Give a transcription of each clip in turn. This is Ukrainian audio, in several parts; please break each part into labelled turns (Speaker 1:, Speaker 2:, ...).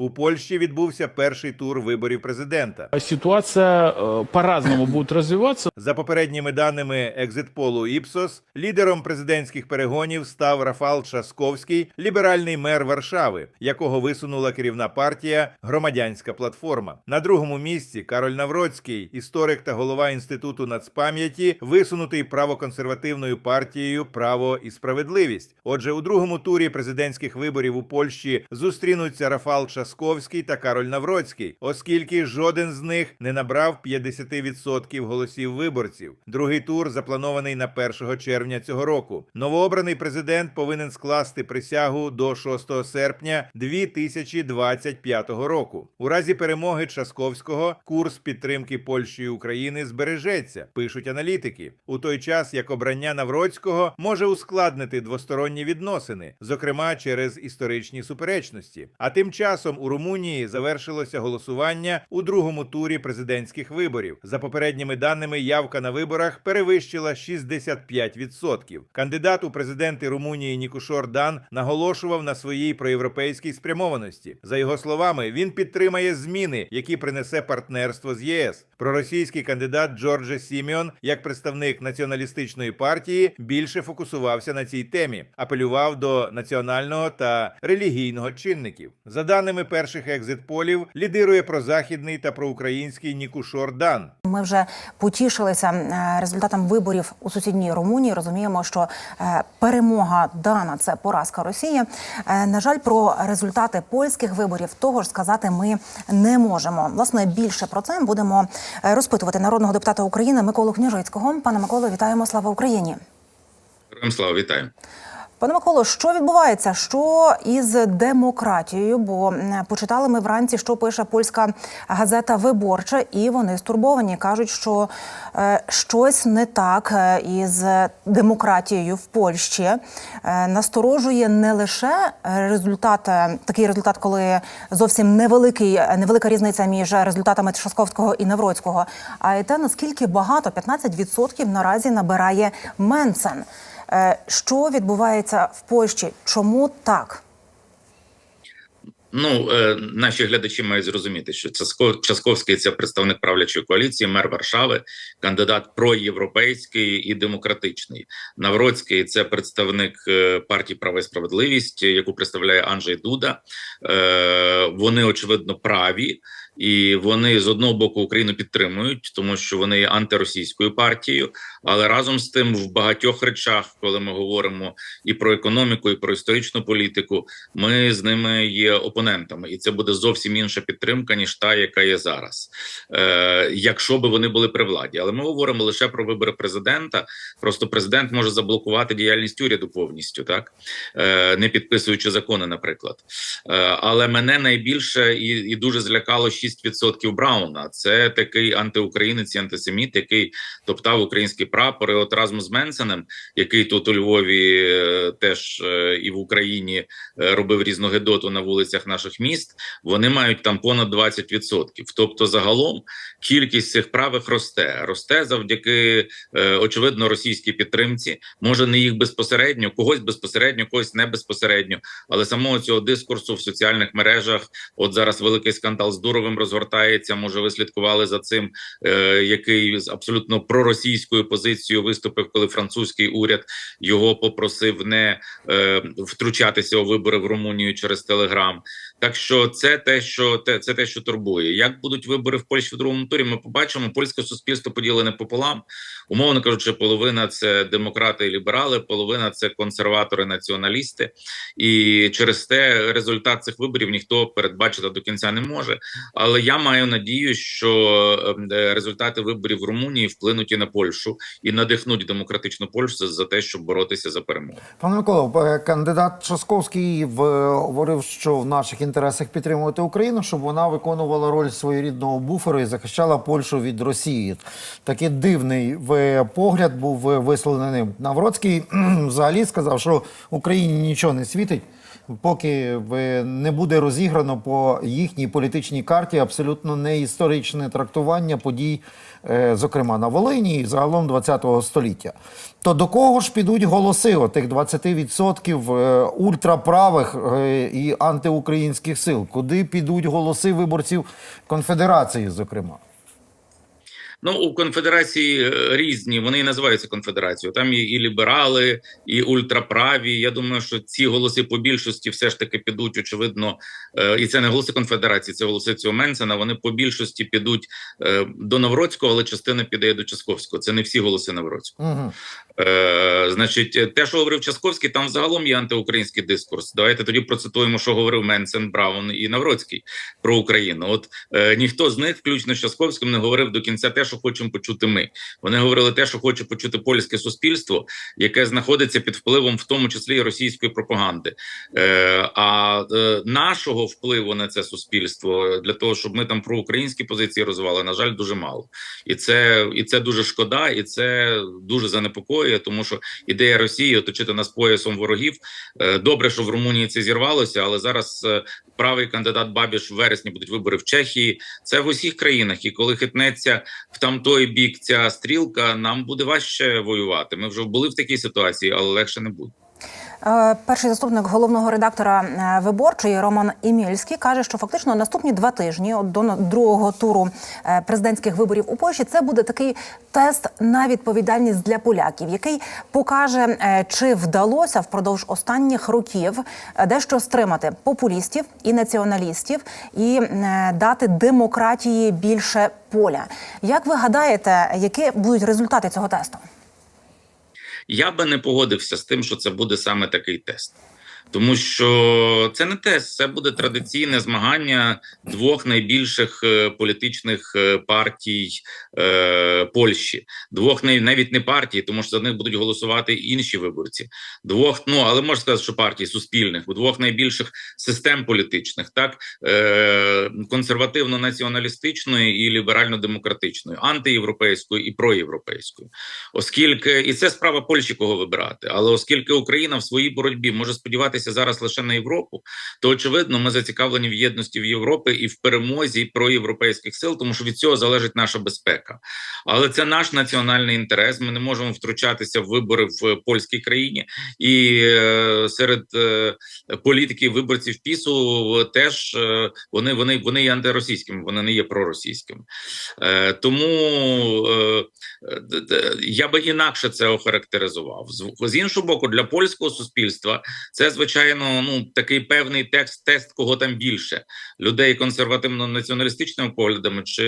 Speaker 1: У Польщі відбувся перший тур виборів президента.
Speaker 2: Ситуация э, по-разному будет развиваться.
Speaker 1: За попередніми даними екзитполу Іпсос, лідером президентських перегонів став Рафал Часковський, ліберальний мер Варшави, якого висунула керівна партія Громадянська платформа. На другому місці Кароль Навроцький, історик та голова інституту нацпам'яті, висунутий правоконсервативною партією Право і справедливість. Отже, у другому турі президентських виборів у Польщі зустрінуться Рафал Часковський та Кароль Навроцький, оскільки жоден з них не набрав 50% голосів виборців. Другий тур запланований на 1 червня цього року. Новообраний президент повинен скласти присягу до 6 серпня 2025 року. У разі перемоги Часковського курс підтримки Польщі і України збережеться, пишуть аналітики. У той час як обрання Навроцького може ускладнити двосторонні відносини, зокрема через історичні суперечності. А тим часом у Румунії завершилося голосування у другому турі президентських виборів. За попередніми даними, явка на виборах перевищила 65%. Кандидат у президенти Румунії Нікушор Дан наголошував на своїй проєвропейській спрямованості. За його словами, він підтримає зміни, які принесе партнерство з ЄС. Проросійський кандидат Джордже Сіміон, як представник націоналістичної партії, більше фокусувався на цій темі, апелював до національного та релігійного чинників. За даними перших екзитполів, лідирує прозахідний та проукраїнський Нікушор Дан.
Speaker 3: Ми вже потішилися е, результатом виборів у сусідній Румунії. Розуміємо, що е, перемога Дана це поразка Росії. Е, На жаль, про результати польських виборів того ж сказати ми не можемо. Власне, більше про це будемо розпитувати народного депутата України Миколу Княжицького. Пане Миколо, вітаємо! Слава Україні!
Speaker 4: Героям слава, вітаю.
Speaker 3: Пане Миколо, що відбувається? Що із демократією? Бо почитали ми вранці, що пише польська газета Виборча, і вони стурбовані. кажуть, що е, щось не так е, із демократією в Польщі. Е, насторожує не лише результат, такий результат, коли зовсім невеликий, невелика різниця між результатами Тшасковського і Навроцького, а й те, наскільки багато 15% наразі набирає Менсен. Е, Що відбувається в Польщі? Чому так?
Speaker 4: Ну, е, наші глядачі мають зрозуміти, що Часковський це представник правлячої коаліції, мер Варшави, кандидат проєвропейський і демократичний. Навроцький це представник е, партії Право і справедливість, яку представляє Анджей Дуда. Вони очевидно праві. І вони з одного боку Україну підтримують, тому що вони є антиросійською партією. Але разом з тим, в багатьох речах, коли ми говоримо і про економіку, і про історичну політику, ми з ними є опонентами, і це буде зовсім інша підтримка ніж та, яка є зараз, е, якщо би вони були при владі. Але ми говоримо лише про вибори президента. Просто президент може заблокувати діяльність уряду повністю, так е, не підписуючи закони, наприклад. Е, але мене найбільше і, і дуже злякало 6% Брауна. Це такий антиукраїнець, антисеміт, який топтав український прапор. І от разом з Менсенем, який тут у Львові е, теж е, і в Україні е, робив різну гедоту на вулицях наших міст. Вони мають там понад 20%. Тобто, загалом кількість цих правих росте. Росте завдяки очевидно російській підтримці. Може не їх безпосередньо, когось безпосередньо, когось не безпосередньо, але самого цього дискурсу в соціальних мережах. От зараз великий скандал з Дуровим розгортається. Може, ви слідкували за цим, е, який з абсолютно проросійською позицією виступив, коли французький уряд його попросив не е, втручатися у вибори в Румунію через Телеграм. Так що це те, що те, це те, що турбує. Як будуть вибори в Польщі в другому турі? Ми побачимо. Польське суспільство поділене пополам. Умовно кажучи, половина це демократи і ліберали, половина це консерватори, націоналісти, і через те результат цих виборів ніхто передбачити до кінця не може. Але я маю надію, що е, результати виборів в Румунії вплинуть і на Польщу і надихнуть демократичну Польщу за те, щоб боротися за перемогу.
Speaker 5: Пане Миколо, е, кандидат Часковський в- говорив, що в наших інтересах підтримувати Україну, щоб вона виконувала роль своєрідного буферу і захищала Польщу від Росії. Такий дивний погляд був висловлений. Навроцький взагалі сказав, що Україні нічого не світить. Поки не буде розіграно по їхній політичній карті абсолютно не історичне трактування подій, е, зокрема на Волині і загалом ХХ століття. То до кого ж підуть голоси отих 20% е, ультраправих е, і антиукраїнських сил? Куди підуть голоси виборців конфедерації, зокрема?
Speaker 4: Ну, у конфедерації е, різні, вони і називаються конфедерацією. Там є і ліберали, і ультраправі. Я думаю, що ці голоси по більшості все ж таки підуть, очевидно, е, і це не голоси конфедерації, це голоси цього Менсена. Вони по більшості підуть е, до Навроцького, але частина піде до Часковського. Це не всі голоси Навроцького.
Speaker 5: Угу.
Speaker 4: Е, значить, те, що говорив Часковський, там загалом є антиукраїнський дискурс. Давайте тоді процитуємо, що говорив Менсен, Браун і Навроцький про Україну. От е, ніхто з них, включно з Часковським, не говорив до кінця те, що хочемо почути ми. Вони говорили те, що хоче почути польське суспільство, яке знаходиться під впливом, в тому числі і російської пропаганди. Е, а е, нашого впливу на це суспільство для того, щоб ми там про українські позиції розвивали, на жаль, дуже мало. І це і це дуже шкода, і це дуже занепокоює, тому що ідея Росії оточити нас поясом ворогів. Е, Добре, що в Румунії це зірвалося, але зараз е, правий кандидат Бабіш в вересні будуть вибори в Чехії. Це в усіх країнах. І коли хитнеться там той бік ця стрілка, нам буде важче воювати. Ми вже були в такій ситуації, але легше не буде.
Speaker 3: Е, Перший заступник головного редактора е, виборчої Роман Імєльський каже, що фактично наступні два тижні до другого туру е, президентських виборів у Польщі це буде такий тест на відповідальність для поляків, який покаже, чи вдалося впродовж останніх років дещо стримати популістів і націоналістів і дати демократії більше поля. Як ви гадаєте, які будуть результати цього тесту?
Speaker 4: Я би не погодився з тим, що це буде саме такий тест. Тому що це не тест, це буде традиційне змагання двох найбільших е, політичних е, партій е, Польщі, двох не навіть не партій, тому що за них будуть голосувати інші виборці. Двох, ну але можна сказати, що партій суспільних, у двох найбільших систем політичних, так? Е, консервативно-націоналістичної і ліберально-демократичної, антиєвропейської і проєвропейської, оскільки і це справа Польщі, кого вибирати, але оскільки Україна в своїй боротьбі може сподіватися зараз лише на Європу, то очевидно, ми зацікавлені в єдності в Європі і в перемозі проєвропейських сил, тому що від цього залежить наша безпека. Але це наш національний інтерес. Ми не можемо втручатися в вибори в польській країні, і е, серед е, політиків виборців пісу теж е, вони вони вони є антиросійськими, вони не є проросійськими. Тому я би інакше це охарактеризував. З іншого боку, для польського суспільства це звичайно ну такий певний текст, тест, кого там більше людей консервативно-націоналістичними поглядами чи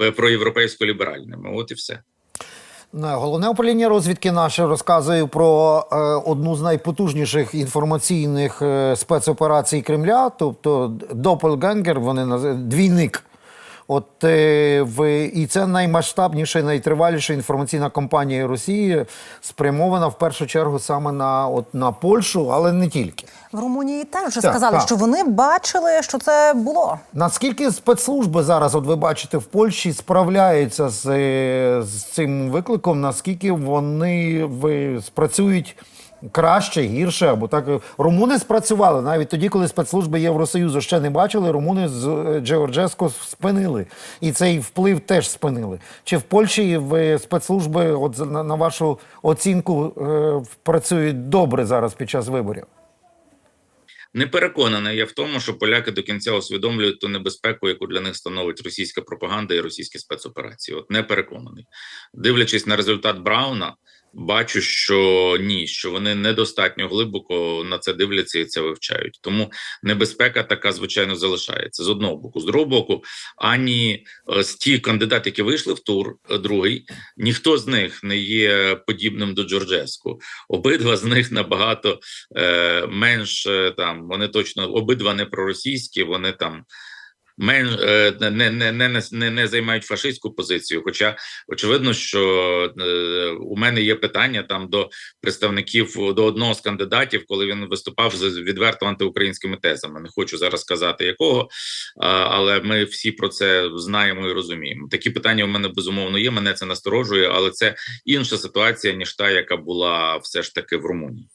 Speaker 4: е, проєвропейсько-ліберальними. От і все.
Speaker 5: Не, Головне управління розвідки наше розказує про е, одну з найпотужніших інформаційних е, спецоперацій Кремля, тобто Допелгенгер, вони називають двійник. От е, в і це наймасштабніша і найтриваліша інформаційна кампанія Росії, спрямована в першу чергу саме на от на Польщу, але не тільки.
Speaker 3: В Румунії теж вже
Speaker 5: Так,
Speaker 3: сказали,
Speaker 5: так.
Speaker 3: що вони бачили, що це було.
Speaker 5: Наскільки спецслужби зараз, от ви бачите, в Польщі справляються з, е, з цим викликом, наскільки вони ви, спрацюють краще, гірше, або так румуни спрацювали навіть тоді, коли спецслужби Євросоюзу ще не бачили, румуни з е, Джеорджеско спинили, і цей вплив теж спинили. Чи в Польщі в спецслужби, от на, вашу оцінку, е, працюють добре зараз під час виборів?
Speaker 4: Не переконаний я в тому, що поляки до кінця усвідомлюють ту небезпеку, яку для них становить російська пропаганда і російські спецоперації. От не переконаний, дивлячись на результат Брауна, бачу, що ні, що вони недостатньо глибоко на це дивляться і це вивчають. Тому небезпека така звичайно залишається з одного боку. З другого боку, ані е, з ті кандидати, які вийшли в тур, е, другий, ніхто з них не є подібним до Джорджеску. Обидва з них набагато е, менш е, там вони точно обидва не проросійські, вони там. Е, не, не, не, не, не займають фашистську позицію. Хоча очевидно, що е, у мене є питання там до представників до одного з кандидатів, коли він виступав з відверто антиукраїнськими тезами. Не хочу зараз сказати якого, але ми всі про це знаємо і розуміємо. Такі питання у мене безумовно є. Мене це насторожує, але це інша ситуація ніж та, яка була все ж таки в Румунії.